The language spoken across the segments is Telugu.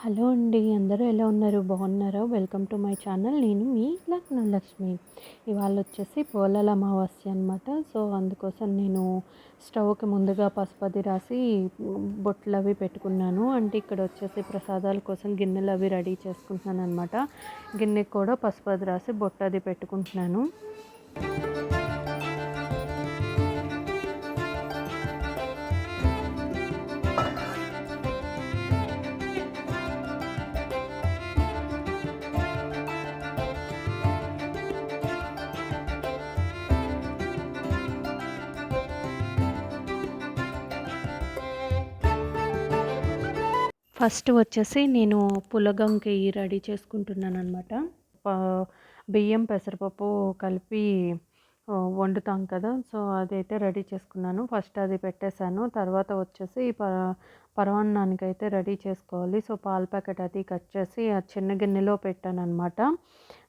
హలో అండి అందరూ ఎలా ఉన్నారు? బాగున్నారా? Welcome to my channel. నేను మీ లక్ష్మి. ఇవాళ వచ్చేసి పోలాల అమావాస్య అనమాట సో అందుకోసం నేను స్టవ్కి ముందుగా పసుపది రాసి బొట్లు అవి పెట్టుకున్నాను. అంటే ఇక్కడ వచ్చేసి ప్రసాదాల కోసం గిన్నెలు అవి రెడీ చేసుకుంటున్నాను అనమాట గిన్నెకి కూడా పసుపది రాసి బొట్టది పెట్టుకుంటున్నాను. ఫస్ట్ వచ్చేసి నేను పులగంకి రెడీ చేసుకుంటున్నాను అనమాట బియ్యం పెసరపప్పు కలిపి వండుతాం కదా. సో అదైతే రెడీ చేసుకున్నాను. ఫస్ట్ అది పెట్టేశాను. తర్వాత వచ్చేసి ప పరమాన్నానికి అయితే రెడీ చేసుకోవాలి. సో పాల ప్యాకెట్ అది కట్ చేసి ఆ చిన్న గిన్నెలో పెట్టాను అనమాట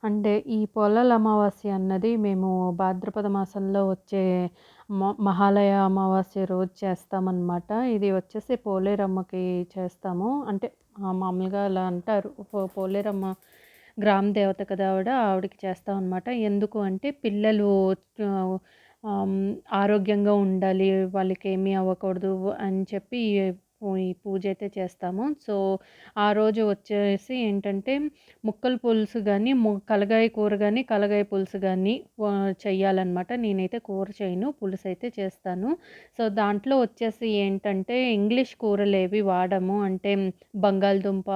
అంటే ఈ పొలాల అమావాస్య అన్నది మేము భాద్రపద మాసంలో వచ్చే మహాలయ అమావాస్య రోజు చేస్తామన్నమాట. ఇది వచ్చేసి పోలేరమ్మకి చేస్తాము. అంటే మామూలుగా అలా అంటారు. పోలేరమ్మ గ్రామ దేవత కదా ఆవిడ ఆవిడకి చేస్తాం అనమాట ఎందుకు అంటే పిల్లలు ఆరోగ్యంగా ఉండాలి వాళ్ళకి ఏమీ అవ్వకూడదు అని చెప్పి పూజ అయితే చేస్తాము. సో ఆ రోజు వచ్చేసి ఏంటంటే ముక్కల పులుసు కానీ కలగాయ కూర కానీ కలగాయ పులుసు కానీ చెయ్యాలన్నమాట. నేనైతే కూర చేయను పులుసు అయితే చేస్తాను. సో దాంట్లో వచ్చేసి ఏంటంటే ఇంగ్లీష్ కూరలు ఏవి వాడము. అంటే బంగాళదుంప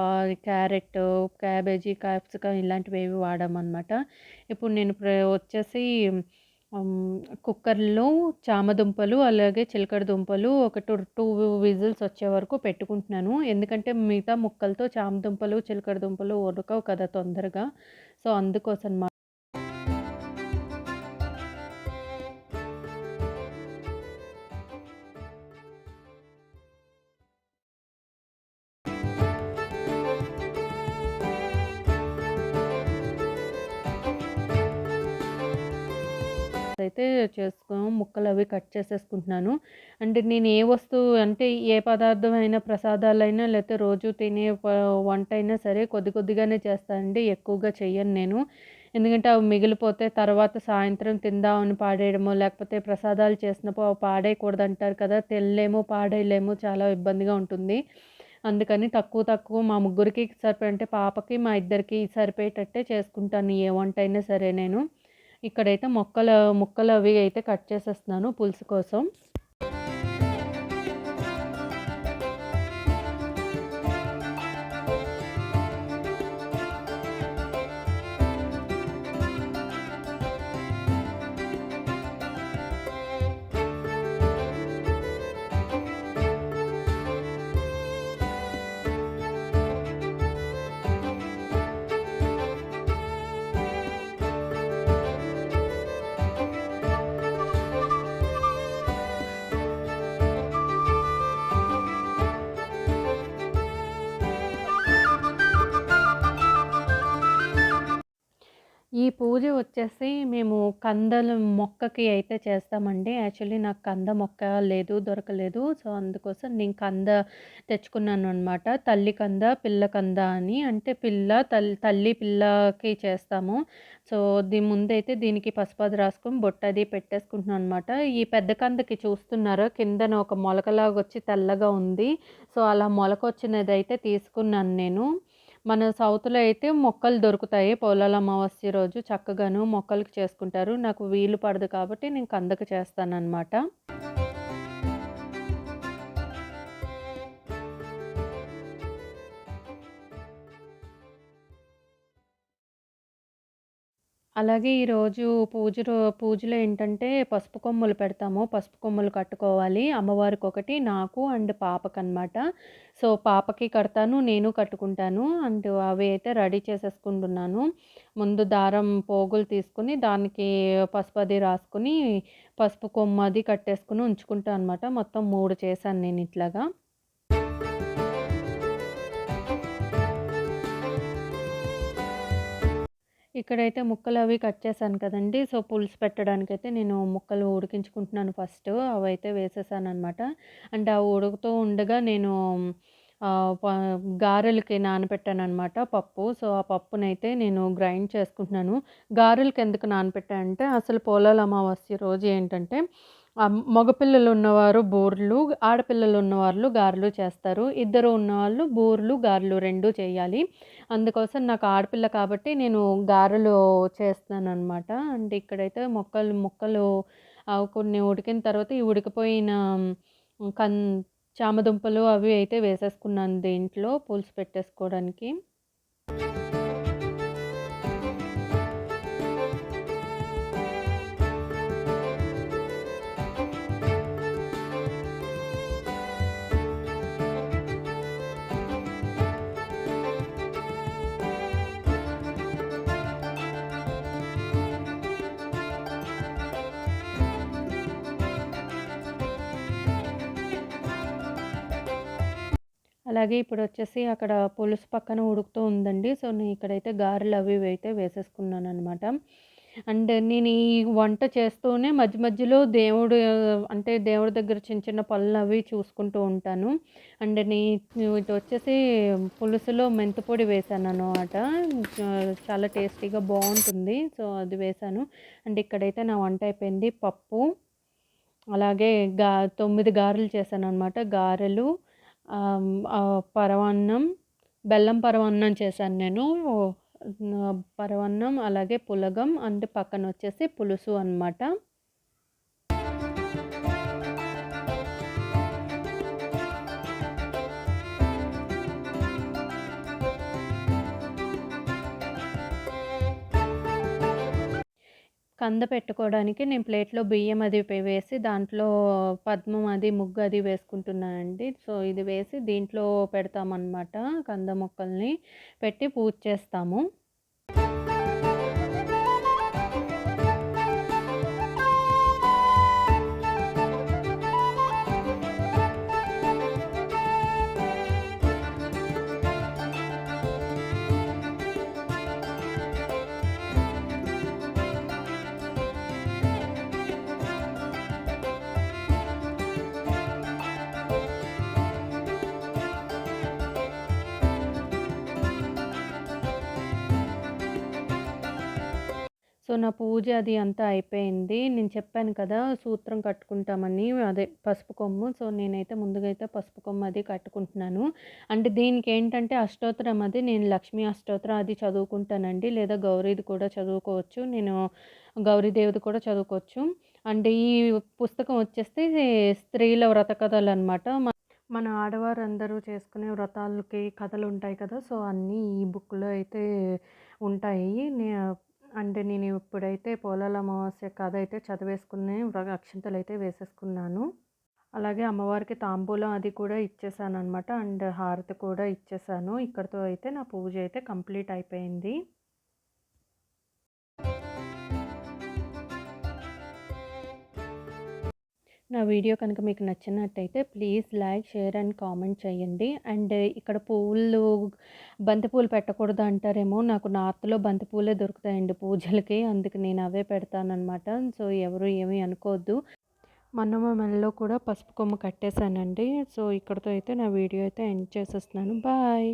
క్యారెట్ క్యాబేజీ క్యాప్సికమ్ ఇలాంటివి ఏవి వాడమన్నమాట. ఇప్పుడు నేను వచ్చేసి కుక్కర్లో చామదుంపలు అలాగే చిలకడ దుంపలు ఒక టూ టూ విజిల్స్ వచ్చే వరకు పెట్టుకుంటున్నాను. ఎందుకంటే మిగతా ముక్కలతో చామదుంపలు చిలకడ దుంపలు ఉడకవు కదా తొందరగా. సో అందుకోసం అయితే చేసుకో ముక్కలు అవి కట్ చేసేసుకుంటున్నాను. అంటే నేను ఏ వస్తువు అంటే ఏ పదార్థం అయినా ప్రసాదాలైనా లేకపోతే రోజు తినే వంట అయినా సరే కొద్ది కొద్దిగానే చేస్తానండి ఎక్కువగా చెయ్యను నేను. ఎందుకంటే అవి మిగిలిపోతే తర్వాత సాయంత్రం తిందామని పాడేయడము లేకపోతే ప్రసాదాలు చేసినప్పుడు అవి పాడేయకూడదు అంటారు కదా తెల్లేమో పాడేయలేమో చాలా ఇబ్బందిగా ఉంటుంది. అందుకని తక్కువ తక్కువ మా ముగ్గురికి సరిపోయి అంటే పాపకి మా ఇద్దరికి సరిపోయేటట్టే చేసుకుంటాను ఏ వంట అయినా సరే నేను. ఇక్కడైతే మొక్కలు ముక్కలు అవి అయితే కట్ చేసేస్తున్నాను పులుసు కోసం. ఈ పూజ వచ్చేసి మేము కందల మొక్కకి అయితే చేస్తామండి. యాక్చువల్లీ నాకు కంద మొక్క లేదు దొరకలేదు. సో అందుకోసం నేను కంద తెచ్చుకున్నాను అనమాట తల్లి కంద పిల్ల కంద అని. అంటే పిల్ల తల్లి తల్లి పిల్లకి చేస్తాము. సో దీని ముందైతే దీనికి పసుపది రాసుకొని బొట్టది పెట్టేసుకుంటున్నాను అనమాట ఈ పెద్ద కందకి చూస్తున్నారు? కిందన ఒక మొలకలాగా వచ్చి తెల్లగా ఉంది. సో అలా మొలక వచ్చినది అయితే తీసుకున్నాను నేను. మన సౌత్లో అయితే మొక్కలు దొరుకుతాయి. పొలాల అమావాస్య రోజు చక్కగాను మొక్కలకు చేసుకుంటారు. నాకు వీలు పడదు కాబట్టి నేను కందకు చేస్తానన్నమాట. అలాగే ఈరోజు పూజ పూజలో ఏంటంటే పసుపు కొమ్ములు పెడతాము. పసుపు కొమ్ములు కట్టుకోవాలి. అమ్మవారికి ఒకటి నాకు అండ్ పాపకనమాట సో పాపకి కడతాను నేను కట్టుకుంటాను. అండ్ అవి అయితే రెడీ చేసేసుకుంటున్నాను. ముందు దారం పోగులు తీసుకుని దానికి పసుపు అది రాసుకుని పసుపు కొమ్ము అది కట్టేసుకుని ఉంచుకుంటాను అనమాట మొత్తం మూడు చేశాను నేను ఇట్లాగా. ఇక్కడైతే ముక్కలు అవి కట్ చేశాను కదండి సో పులుసు పెట్టడానికైతే నేను ముక్కలు ఉడికించుకుంటున్నాను ఫస్ట్ అవి అయితే వేసేసాను అనమాట అంటే అవి ఉడుకుతూ ఉండగా నేను గారెలకి నానబెట్టాను అనమాట పప్పు. సో, ఆ పప్పునైతే నేను గ్రైండ్ చేసుకుంటున్నాను. గారెలకి ఎందుకు నానబెట్టా అంటే అసలు పోలాల అమావాస్య రోజు ఏంటంటే మగపిల్లలు ఉన్నవారు బూరెలు, ఆడపిల్లలు ఉన్నవాళ్ళు గారెలు చేస్తారు. ఇద్దరు ఉన్నవాళ్ళు బూరెలు, గారెలు రెండు చేయాలి. అందుకోసం నాకు ఆడపిల్ల కాబట్టి నేను గారెలు చేస్తున్నాననమాట. అంటే ఇక్కడైతే మొక్కలు మొక్కలు కొన్ని ఉడికిన తర్వాత ఈ ఉడికిపోయిన కన్ చామదుంపలు అవి అయితే వేసేసుకున్నాను దీంట్లో పులుసు పెట్టేసుకోవడానికి. అలాగే ఇప్పుడు వచ్చేసి అక్కడ పులుసు పక్కన ఉడుకుతూ ఉందండి. సో, నేను ఇక్కడైతే గారెలు అవి అయితే వేసేసుకున్నాను అనమాట అండ్ నేను ఈ వంట చేస్తూనే మధ్య మధ్యలో దేవుడు అంటే దేవుడి దగ్గర చిన్న చిన్న పళ్ళు అవి చూసుకుంటూ ఉంటాను. అండ్ నీ ఇటు వచ్చేసి పులుసులో మెంతిపొడి వేశాను అనమాట చాలా టేస్టీగా బాగుంటుంది సో, అది వేశాను. అండ్ ఇక్కడైతే నా వంట అయిపోయింది. పప్పు, అలాగే గా తొమ్మిది గారెలు చేశాననమాట. గారెలు పరమాన్నం, బెల్లం పరమాన్నం చేశాను నేను. ఆహ్, పరమాన్నం అలాగే పులగం అండ్ పక్కనొచ్చేసి పులుసు అనమాట. కంద పెట్టుకోవడానికి నేను ప్లేట్‌లో బియ్యం అది వేసి దాంట్లో పద్మం అది, ముగ్గు అది వేసుకుంటున్నానండి. సో, ఇది వేసి దీంట్లో పెడతామనమాట. కంద మొక్కల్ని పెట్టి పూజ చేస్తాము. సో, నా పూజ అది అంతా అయిపోయింది. నేను చెప్పాను కదా! సూత్రం కట్టుకుంటామని అదే పసుపు కొమ్ము. సో, నేనైతే ముందుగా అయితే పసుపు కొమ్ము అది కట్టుకుంటున్నాను. అంటే దీనికి ఏంటంటే అష్టోత్తరం అది నేను లక్ష్మీ అష్టోత్తరం అది చదువుకుంటానండి. లేదా గౌరీది కూడా చదువుకోవచ్చు. నేను గౌరీదేవిది కూడా చదువుకోవచ్చు. అండ్ ఈ పుస్తకం వచ్చేస్తే స్త్రీల వ్రత కథలు అనమాట మన ఆడవారందరూ చేసుకునే వ్రతాలకి కథలు ఉంటాయి కదా! సో, అన్నీ ఈ బుక్‌లో అయితే ఉంటాయి. నే అంటే నేను ఇప్పుడైతే పోలాల అమావాస్య కథ అయితే చదివేసుకుని అయితే వేసేసుకున్నాను. అలాగే అమ్మవారికి తాంబూలం అది కూడా ఇచ్చేసాను అనమాట అండ్ హారతి కూడా ఇచ్చేసాను. ఇక్కడితో అయితే నా పూజ అయితే కంప్లీట్ అయిపోయింది. నా వీడియో కనుక మీకు నచ్చినట్టయితే please like, share and comment చేయండి. అండ్ ఇక్కడ పువ్వులు బంతిపూలు పెట్టకూడదు అంటారేమో. నాకు నార్త్‌లో బంతిపూలే దొరుకుతాయండి పూజలకి. అందుకు నేను అవే పెడతానమాట సో, ఎవరు ఏమీ అనుకోవద్దు. మొన్న మా కూడా పసుపు కొమ్ము కట్టేసానండి. సో, ఇక్కడితో అయితే నా వీడియో అయితే ఎండ్ చేసేస్తున్నాను. బాయ్.